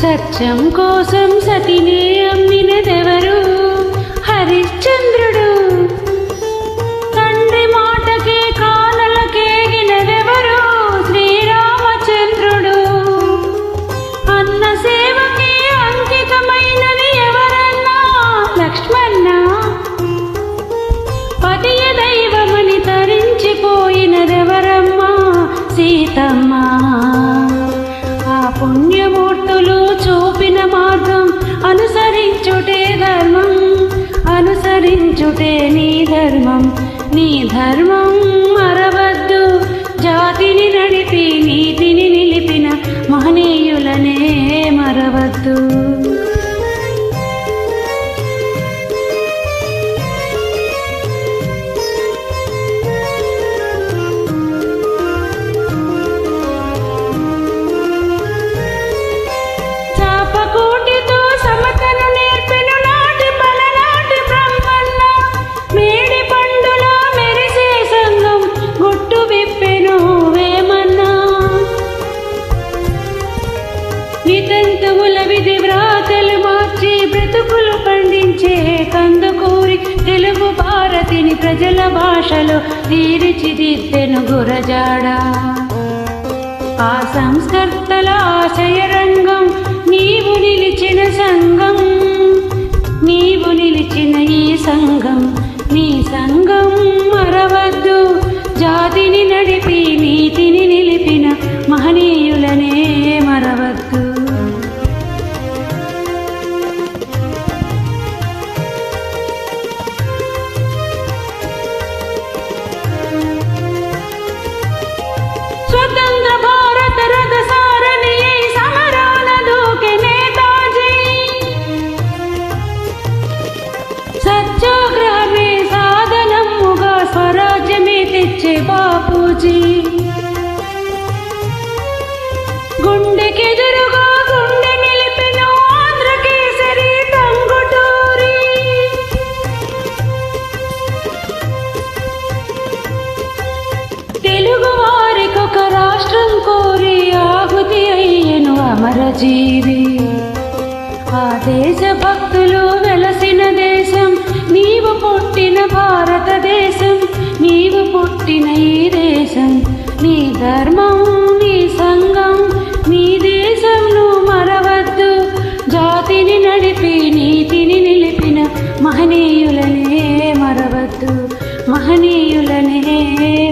సత్యం కోసం సతినే అమ్మినదెవరు? నీ ధర్మం మరవద్దు. జాతిని నడిపి నీతిని నిలిపిన మహనీయులనే మరవద్దు. భాషలో తీర్చిదిద్దెను గురజాడ. ఆ సంస్కర్తల ఆశయ రంగం నీవు నిలిచిన సంఘం. నీవు నిలిచిన ఈ సంఘం నీ సంఘం మరవద్దు. జాతిని నడిపి నీతిని నిలిపిన మహని बापू जी పుట్టిన ఈ దేశం నీ ధర్మం నీ సంఘం నీ దేశంను మరవద్దు. జాతిని నడిపి నీతిని నిలిపిన మహనీయులనే మరవద్దు. మహనీయులనే